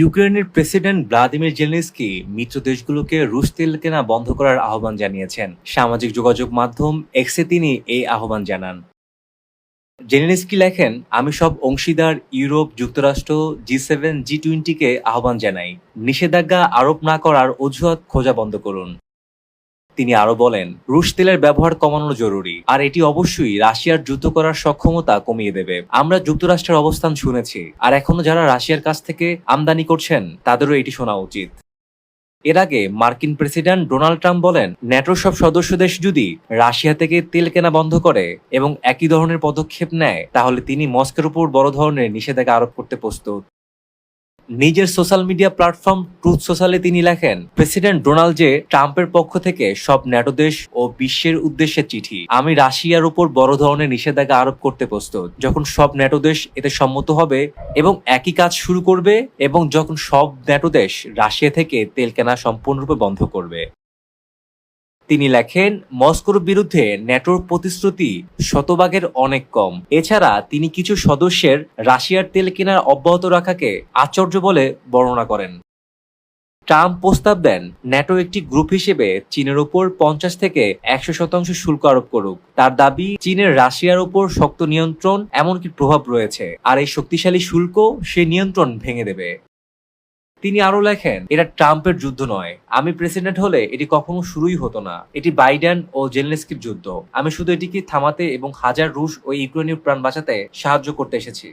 ইউক্রেনের president Vladimir Zelensky মিত্র দেশগুলোকে রুশ তেল কেনা বন্ধ করার আহ্বান জানিয়েছেন। সামাজিক যোগাযোগ মাধ্যম এক্সে তিনি এই আহ্বান জানান। জেনেনেস্কি লেখেন, আমি সব অংশীদার ইউরোপ, যুক্তরাষ্ট্র, জি সেভেন, জি টোয়েন্টিকে আহ্বান জানাই। নিষেধাজ্ঞা আরোপ না করার অজুহাত খোঁজা বন্ধ করুন। তিনি আরও বলেন, রুশ তেলের ব্যবহার কমানো জরুরি, আর এটি অবশ্যই রাশিয়ার যুদ্ধ করার সক্ষমতা কমিয়ে দেবে। আমরা যুক্তরাষ্ট্রের অবস্থান শুনেছি, আর এখনও যারা রাশিয়ার কাছ থেকে আমদানি করছেন, তাদেরও এটি শোনা উচিত। এর আগে মার্কিন প্রেসিডেন্ট ডোনাল্ড ট্রাম্প বলেন, ন্যাটোর সব সদস্য দেশ যদি রাশিয়া থেকে তেল কেনা বন্ধ করে এবং একই ধরনের পদক্ষেপ নেয়, তাহলে তিনি মস্কোর উপর বড় ধরনের নিষেধাজ্ঞা আরোপ করতে প্রস্তুত। নিজের সোশ্যাল মিডিয়া প্ল্যাটফর্ম ট্রুথ সোশ্যালে তিনি লেখেন প্রেসিডেন্ট ডোনাল্ড জে ট্রাম্পের পক্ষ থেকে সব ন্যাটো দেশ ও বিশ্বের উদ্দেশ্যে চিঠি, আমি রাশিয়ার উপর বড় ধরনের নিষেধাজ্ঞা আরোপ করতে প্রস্তুত। যখন সব ন্যাটো দেশ এতে সম্মত হবে এবং একই কাজ শুরু করবে এবং যখন সব ন্যাটো দেশ রাশিয়া থেকে তেল কেনা সম্পূর্ণরূপে বন্ধ করবে। তিনি লেখেন, মস্কোর বিরুদ্ধে ন্যাটোর প্রতিশ্রুতি শতভাগের অনেক কম। এছাড়া তিনি কিছু সদস্যের রাশিয়ার তেল কেনার অব্যাহত রাখাকে আশ্চর্য বলে বর্ণনা করেন। ট্রাম্প প্রস্তাব দেন, ন্যাটো একটি গ্রুপ হিসেবে চীনের উপর পঞ্চাশ থেকে একশো শতাংশ শুল্ক আরোপ করুক। তার দাবি, চীনের রাশিয়ার উপর শক্ত নিয়ন্ত্রণ এমনকি প্রভাব রয়েছে, আর এই শক্তিশালী শুল্ক সে নিয়ন্ত্রণ ভেঙে দেবে। তিনি আরও লেখেন, এটা ট্রাম্পের যুদ্ধ নয়। আমি প্রেসিডেন্ট হলে এটি কখনো শুরুই হতো না। এটি বাইডেন ও জেলনেস্কির যুদ্ধ। আমি শুধু এটিকে থামাতে এবং হাজার রুশ ও ইউক্রেনীয় প্রাণ বাঁচাতে সাহায্য করতে এসেছি।